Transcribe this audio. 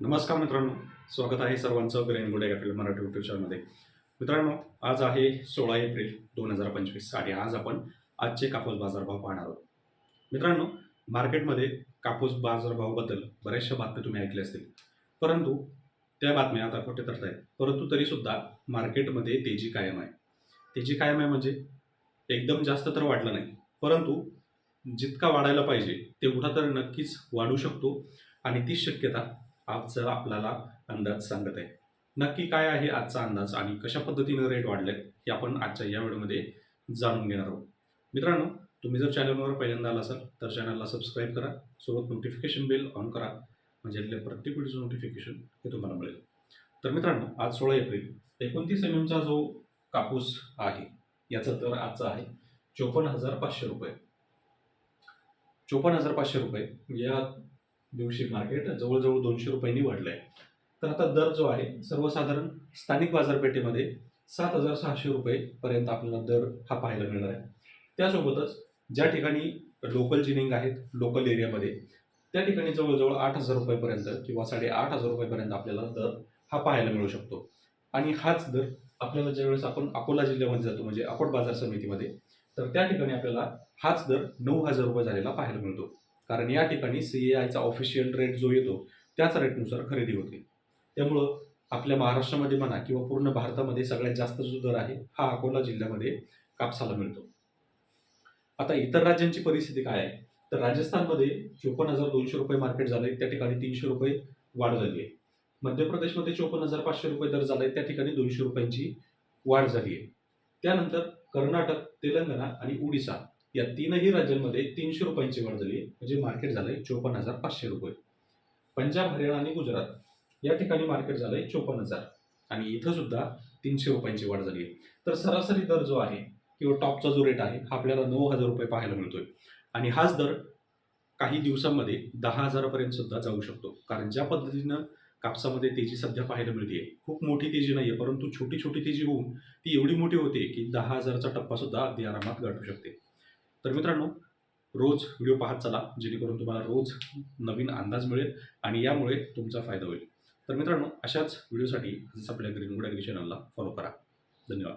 नमस्कार मित्रांनो. स्वागत आहे सर्वांचं ग्रेन गुडे कॅपिटल मराठी युट्यूब चॅनलमध्ये मित्रांनो आज आहे सोळा एप्रिल दोन हजार पंचवीस आणि आज आपण आजचे कापूस बाजारभाव पाहणार आहोत. मित्रांनो मार्केटमध्ये कापूस बाजारभावाबद्दल बऱ्याचशा बातम्या तुम्ही ऐकल्या असतील. परंतु त्या बातम्या आता खोटे ठरत आहेत. परंतु तरीसुद्धा मार्केटमध्ये तेजी कायम आहे. तेजी कायम आहे म्हणजे एकदम जास्त तर वाढलं नाही. परंतु जितका वाढायला पाहिजे तेवढा तर नक्कीच वाढू शकतो आणि तीच शक्यता आजचा आपल्याला अंदाज सांगत आहे. नक्की काय आहे आजचा अंदाज आणि कशा पद्धतीनं रेट वाढले हे आपण आजच्या या व्हिडिओमध्ये जाणून घेणार आहोत. मित्रांनो तुम्ही जर चॅनलवर पहिल्यांदा आला असाल तर चॅनलला सबस्क्राईब करा सोबत नोटिफिकेशन बेल ऑन करा म्हणजे आपल्या प्रत्येक व्हिडिओचं नोटिफिकेशन हे तुम्हाला मिळेल. तर मित्रांनो आज सोळा एप्रिल एकोणतीस एम एमचा जो कापूस आहे याचा दर आजचा आहे चोपन्न हजार पाचशे रुपये. चोपन्न हजार पाचशे रुपये. या दिवशी मार्केट जवळजवळ दोनशे रुपयांनी वाढलं आहे तर आता दर जो आहे सर्वसाधारण स्थानिक बाजारपेठेमध्ये सात हजार सहाशे रुपयेपर्यंत आपल्याला दर हा पाहायला मिळणार आहे. त्यासोबतच ज्या ठिकाणी लोकल जिनिंग आहेत लोकल एरियामध्ये त्या ठिकाणी जवळजवळ आठ हजार रुपयेपर्यंत किंवा साडेआठ हजार रुपयेपर्यंत आपल्याला दर हा पाहायला मिळू शकतो. आणि हाच दर आपल्याला ज्यावेळेस आपण अकोला जिल्ह्यामध्ये जातो म्हणजे अकोट बाजार समितीमध्ये तर त्या ठिकाणी आपल्याला हाच दर नऊ हजार रुपये झालेला पाहायला मिळतो. कारण या ठिकाणी सी ए आयचा ऑफिशियल रेट जो येतो त्याच रेटनुसार खरेदी होते. त्यामुळं आपल्या महाराष्ट्रामध्ये म्हणा किंवा पूर्ण भारतामध्ये सगळ्यात जास्त जो दर आहे हा अकोला जिल्ह्यामध्ये कापसाला मिळतो. आता इतर राज्यांची परिस्थिती काय आहे? तर राजस्थानमध्ये चोपन्न हजार दोनशे रुपये मार्केट झालंय त्या ठिकाणी तीनशे रुपये वाढ झाली आहे. मध्य प्रदेशमध्ये चोपन्न हजार पाचशे रुपये दर झालाय त्या ठिकाणी दोनशे रुपयांची वाढ झाली आहे. त्यानंतर कर्नाटक तेलंगणा आणि ओडिसा या तीनही राज्यांमध्ये तीनशे रुपयांची वाढ झाली. आहे म्हणजे मार्केट झालंय चोपन्न हजार पाचशे रुपये. पंजाब हरियाणा आणि गुजरात या ठिकाणी मार्केट झालंय चोपन्न हजार. आणि इथं सुद्धा तीनशे रुपयांची वाढ झाली. आहे तर सरासरी दर जो आहे किंवा टॉपचा जो रेट आहे हा आपल्याला नऊ हजार रुपये पाहायला मिळतोय. आणि हाच दर काही दिवसांमध्ये दहा हजारापर्यंत सुद्धा जाऊ शकतो. कारण ज्या पद्धतीनं कापसामध्ये तेजी सध्या पाहायला मिळते खूप मोठी तेजी नाही आहे परंतु छोटी छोटी तेजी होऊन ती एवढी मोठी होते की दहा हजाराचा टप्पा सुद्धा अगदी आरामात गाठू शकते. तर मित्रांनो रोज व्हिडिओ पाहत चला जेणेकरून तुम्हाला रोज नवीन अंदाज मिळेल आणि यामुळे तुमचा फायदा होईल. तर मित्रांनो अशाच व्हिडिओसाठी आपल्या ग्रीन गुड ॲग्री चॅनलला फॉलो करा. धन्यवाद.